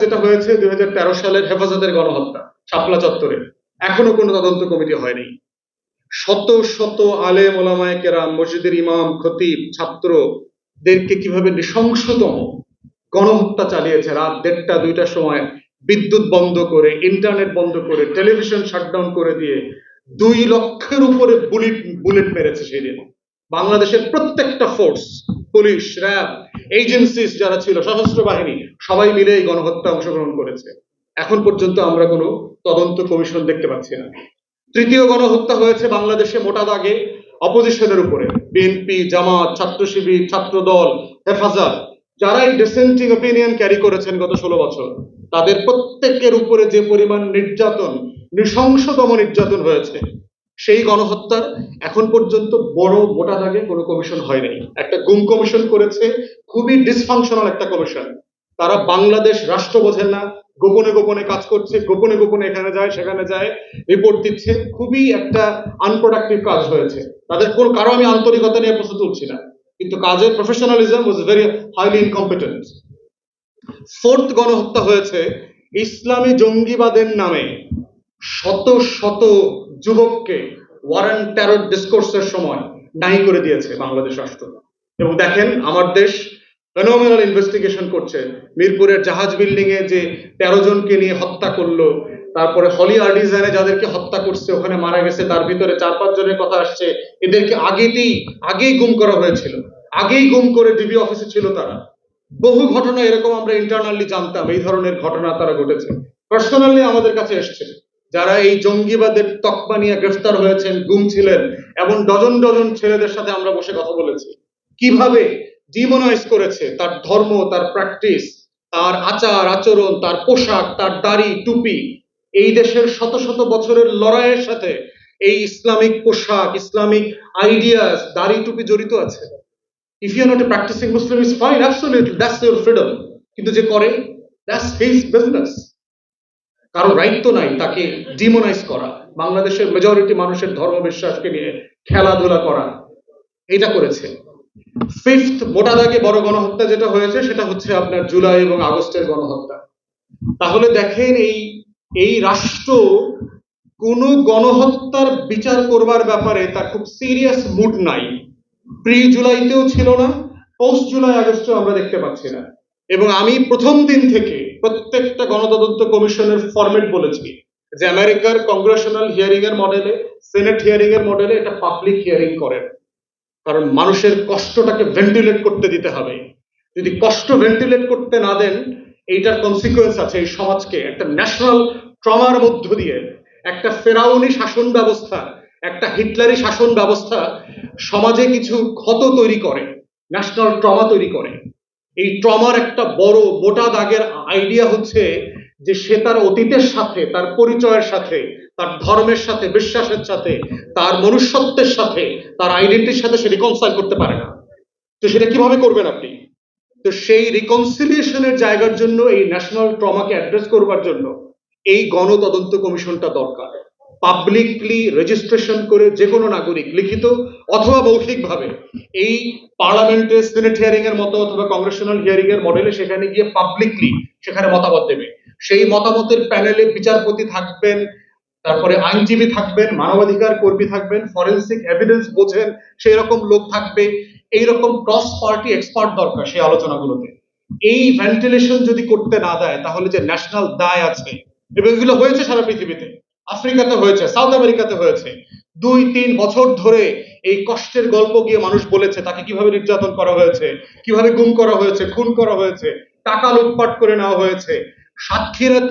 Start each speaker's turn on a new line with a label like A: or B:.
A: যেটা হয়েছে দুই সালের হেফাজতের গণহত্যা, শাপলা চত্বরে। এখনও কোনো তদন্ত কমিটি হয়নি। শত শত আলেম ওলামায়ে কেরাম, মসজিদের ইমাম, খতিব, ছাত্রদেরকে কীভাবে নৃশংসতম গণহত্যা চালিয়েছে রাত দেড়টা, দুইটার সময় বিদ্যুৎ বন্ধ করে, ইন্টারনেট বন্ধ করে, টেলিভিশন শাটডাউন করে দিয়ে দুই লক্ষের উপরে বুলেট বুলেট মেরেছে সেই সেদিন বাংলাদেশের প্রত্যেকটা ফোর্স, পুলিশ, র্যাব এজেন্সিস যারা ছিল, সশস্ত্র বাহিনী, সবাই মিলে এই গণহত্যা অংশগ্রহণ করেছে। এখন পর্যন্ত আমরা কোনো তদন্ত কমিশন দেখতে পাচ্ছি না। তৃতীয় গণহত্যা হয়েছে বাংলাদেশে মোটা দাগে অপোজিশনের উপরে। বিএনপি জামাত, ছাত্র শিবির ছাত্রদল হেফাজত, যারা এই ডিসেন্টিং ওপিনিয়ন ক্যারি করেছেন গত ষোলো বছর, তাদের প্রত্যেকের উপরে যে পরিমাণ নির্যাতন, নৃশংসতম নির্যাতন হয়েছে, সেই গণহত্যার এখন পর্যন্ত বড় মোটা দাগে কোনো কমিশন হয় নাই একটা গুম কমিশন করেছে খুবই ডিসফাংশনাল একটা কমিশন তারা বাংলাদেশ রাষ্ট্র বোঝেন না, গোপনে গোপনে কাজ করছে, গোপনে গোপনে এখানে যায়, সেখানে যায় রিপোর্ট দিচ্ছে। খুবই একটা আনপ্রোডাক্টিভ কাজ হয়েছে। তাদের কোনো, কারও আমি আন্তরিকতা নিয়ে প্রশ্ন তুলছি না। কিন্তু কাজের professionalism was very highly incompetent fourth গণহত্যা হয়েছে ইসলামী জঙ্গিবাদের নামে। শত শত যুবককে ওয়ারেন ট্যারোর ডিসকোর্সের সময় নাই করে দিয়েছে বাংলাদেশ রাষ্ট্র। এবং দেখেন, আমার দেশ ফেনোমেনাল ইনভেস্টিগেশন করছে। মিরপুরের জাহাজ বিল্ডিং এ যে তেরো জনকে নিয়ে হত্যা করল, তারপরে হলি আর্টিজানে যাদেরকে হত্যা করছে, ওখানে মারা গেছে, তার ভিতরে চার পাঁচ জনের কথা আসছে। এদেরকে আগেতেই, আগেই গুম করা হয়েছিল। আগেই গুম করে ডিবি অফিসে ছিল তারা। বহু ঘটনা এরকম আমরা ইন্টারনালি জানতাম, এই ধরনের ঘটনা তারা ঘটেছে। পার্সোনালি আমাদের কাছে এসছে, যারা এই জঙ্গিবাদের তকমা নিয়ে গ্রেফতার হয়েছেন, গুম ছিলেন, এবং ডজন ডজন ছেলেদের সাথে আমরা বসে কথা বলেছি। কীভাবে ডিমোনাইজ করেছে তার ধর্ম, তার প্র্যাকটিস তার আচার, আচরণ, তার পোশাক, তার দাড়ি, টুপি? এই দেশের শত শত বছরের লড়াইয়ের সাথে এই ইসলামিক পোশাক, ইসলামিক আইডিয়াস দাড়ি, টুপি জড়িত আছে। If you not practising Muslim is fine absolutely that's your freedom কিন্তু যে করে দ্যাটস হিজ বিজনেস কারও রাইট তো নাই তাকে ডিমোনাইজ করা। বাংলাদেশের মেজরিটি মানুষের ধর্ম বিশ্বাসকে নিয়ে খেলাধুলা করা। এটা করেছে। ফিফথ মোটা দাগে বড় গণহত্যা যেটা হয়েছে, সেটা হচ্ছে আপনার জুলাই এবং আগস্টের গণহত্যা। তাহলে দেখেন এই এই রাষ্ট্র কোন গণহত্যার বিচার করবার ব্যাপারে তার খুব সিরিয়াস মুড নাই। প্রি জুলাইতেও ছিল না পোস্ট জুলাই আগস্টেও আমরা দেখতে পাচ্ছি না। এবং আমি প্রথম দিন থেকে প্রত্যেকটা গণতদন্ত কমিশনের ফরম্যাট বলেছি যে আমেরিকার কংগ্রেশনাল হিয়ারিং এর মডেলে সেনেট হিয়ারিং এর মডেলে এটা পাবলিক হিয়ারিং করেন। কারণ মানুষের কষ্টটাকে ভেন্টিলেট করতে দিতে হবে। যদি কষ্ট ভেন্টিলেট করতে না দেন, এইটার কনসিকুয়েন্স আছে এই সমাজকে। একটা ন্যাশনাল ট্রমার মধ্য দিয়ে, একটা ফেরাউনি শাসন ব্যবস্থা, একটা হিটলারি শাসন ব্যবস্থা সমাজে কিছু ক্ষত তৈরি করে ন্যাশনাল ট্রমা তৈরি করে। এই ট্রমার একটা বড়, মোটা দাগের আইডিয়া হচ্ছে যে সে তার অতীতের সাথে, তার পরিচয়ের সাথে তার ধর্মের সাথে, বিশ্বাসের সাথে, তার মনুষ্যত্বের সাথে, তার আইডেন্টিটির সাথে সে রিকনসাইল করতে পারে না। তো সেটা কীভাবে করবেন আপনি? তো সেই রিকনসিলিয়েশনের জায়গার জন্য, এই ন্যাশনাল ট্রমাকে অ্যাড্রেস করবার জন্য, এই গণতদন্ত কমিশনটা দরকার। পাবলিকলি রেজিস্ট্রেশন করে যে কোনো নাগরিক, লিখিত অথবা মৌখিকভাবে, এই পার্লামেন্টে সিনেট হিয়ারিং এর মতো অথবা কংগ্রেশনাল হিয়ারিং এর মডেলে সেখানে গিয়ে পাবলিকলি সেখানে মতামত দেবে। সেই মতামতের প্যানেলে বিচারপতি থাকবেন তারপরে আইনজীবী থাকবেন, মানবাধিকার কর্মী থাকবেন ফরেন্সিক এভিডেন্স বোঝেন, সেই রকম লোক থাকবে, এই রকম ক্রস পার্টি এক্সপার্ট দরকার সেই আলোচনাগুলোতে। এই ভেন্টিলেশন যদি করতে না দেয়, তাহলে যে ন্যাশনাল দায় আছে, এবং এগুলো হয়েছে সারা পৃথিবীতে। আফ্রিকাতে হয়েছে, সাউথ আমেরিকাতে হয়েছে। দুই, তিন বছর ধরে এই কষ্টের গল্প গিয়ে মানুষ বলেছে, তাকে কীভাবে নির্যাতন করা হয়েছে, কীভাবে গুম করা হয়েছে, খুন করা হয়েছে, টাকা লুটপাট করে নেওয়া হয়েছে। সাতক্ষীরাতে